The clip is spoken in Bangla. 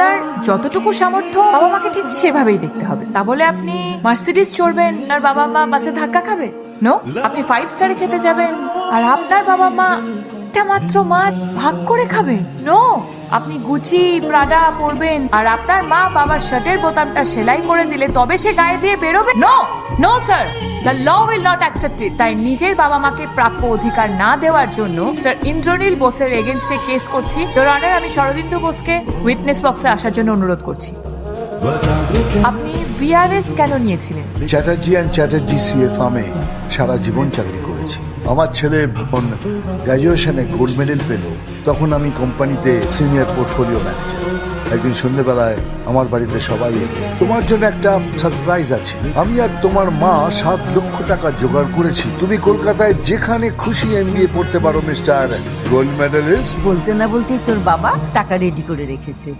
আপনার যতটুকু সামর্থ্য, বাবা মাকে ঠিক সেভাবেই দেখতে হবে। তা বলে আপনি মার্সিডিস চড়বেন আর বাবা মা বাসে ধাক্কা খাবে? নো আপনি ফাইভ স্টারে খেতে যাবেন, আর আপনার বাবা মা একটা মাত্র মাছ ভাগ করে খাবে। নো আপনি গুচি প্রাডা পরবেন, আর আপনার মা বাবার শার্টের বোতামটা সেলাই করে দিলে তবে সে গায়ে দিয়ে বেরোবে। No no sir the law will not accept it তাই নিজের বাবা মাকে প্রাপ্য অধিকার না দেওয়ার জন্য স্যার ইন্দ্রনীল বোসের এগেনস্টে কেস করছি। তোর অনার আমি শরদিন্দু বোসকে উইটনেস বক্সে আসার জন্য অনুরোধ করছি। আপনি ভিআরএস কেন নিয়েছিলেন? চ্যাটার্জি অ্যান্ড চ্যাটার্জি সিএ ফার্মে সারা জীবন চাকরি করেছি। আমার ছেলে যখন গ্র্যাজুয়েশনে গোল্ড মেডেল পেল তখন আমি কোম্পানিতে সিনিয়র পোর্টফোলিও ম্যানেজার একদিন সন্ধ্যেবেলায় আমার বাড়িতে সবাই তোমার জন্য একটা সারপ্রাইজ আছে। আমি আর তোমার মা সাত লক্ষ টাকা জোগাড় করেছি। তুমি কলকাতায় যেখানে খুশি এমবিএ পড়তে পারো মিস্টার গোল্ড মেডেলিস্ট বলতে না বলতেই তোর বাবা টাকা রেডি করে রেখেছে।